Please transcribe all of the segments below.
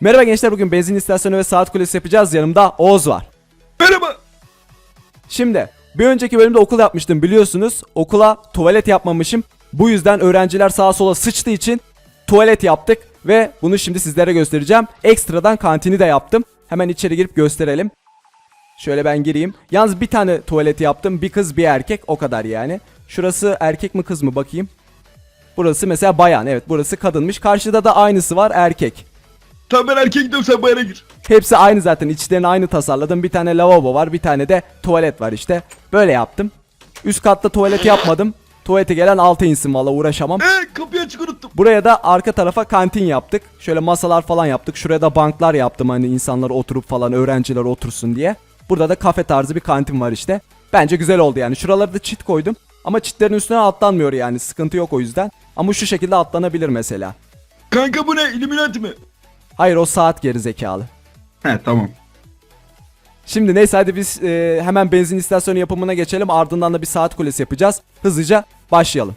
Merhaba gençler bugün benzin istasyonu ve saat kulesi yapacağız. Yanımda Oğuz var. Merhaba. Şimdi bir önceki bölümde okul yapmıştım biliyorsunuz. Okula tuvalet yapmamışım. Bu yüzden öğrenciler sağa sola sıçtığı için tuvalet yaptık ve bunu şimdi sizlere göstereceğim. Ekstradan kantini de yaptım. Hemen içeri girip gösterelim. Şöyle ben gireyim. Yalnız bir tane tuvalet yaptım. Bir kız bir erkek o kadar yani. Şurası erkek mi kız mı bakayım. Burası mesela bayan evet burası kadınmış. Karşıda da aynısı var erkek. Tamam ben erkek gidiyorum sen bayana gir. Hepsi aynı zaten. İçlerini aynı tasarladım. Bir tane lavabo var, bir tane de tuvalet var işte. Böyle yaptım. Üst katta tuvalet yapmadım. Tuvalete gelen altı insin valla uğraşamam. Eee kapıyı açık unuttum. Buraya da arka tarafa kantin yaptık. Şöyle masalar falan yaptık. Şuraya da banklar yaptım hani insanlar oturup falan öğrenciler otursun diye. Burada da kafe tarzı bir kantin var işte. Bence güzel oldu yani. Şuralarda da çit koydum. Ama çitlerin üstüne atlanmıyor yani. Sıkıntı yok o yüzden. Ama şu şekilde atlanabilir mesela. Kanka bu ne? Illuminati mi? Hayır o saat geri zekalı. He tamam. Şimdi neyse hadi biz e, hemen benzin istasyonu yapımına geçelim. Ardından da bir saat kulesi yapacağız. Hızlıca başlayalım.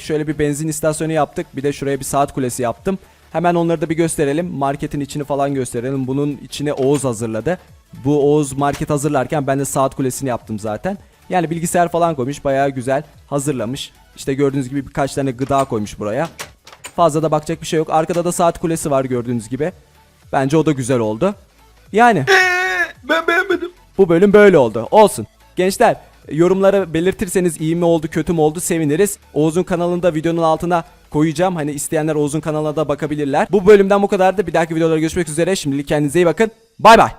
Şöyle bir benzin istasyonu yaptık. Bir de şuraya bir saat kulesi yaptım. Hemen onları da bir gösterelim. Marketin içini falan gösterelim. Bunun içine Oğuz hazırladı. Bu Oğuz market hazırlarken ben de saat kulesini yaptım zaten. Yani bilgisayar falan koymuş. Bayağı güzel hazırlamış. İşte gördüğünüz gibi birkaç tane gıda koymuş buraya. Fazla da bakacak bir şey yok. Arkada da saat kulesi var gördüğünüz gibi. Bence o da güzel oldu. Yani Ee, ben beğenmedim. bu bölüm böyle oldu. Olsun. Gençler yorumlara belirtirseniz iyi mi oldu kötü mü oldu seviniriz. Oğuz'un kanalında videonun altına koyacağım. Hani isteyenler Oğuz'un kanalına da bakabilirler. Bu bölümden bu kadardı. Bir dahaki videolarda görüşmek üzere. Şimdilik kendinize iyi bakın. Bay bay.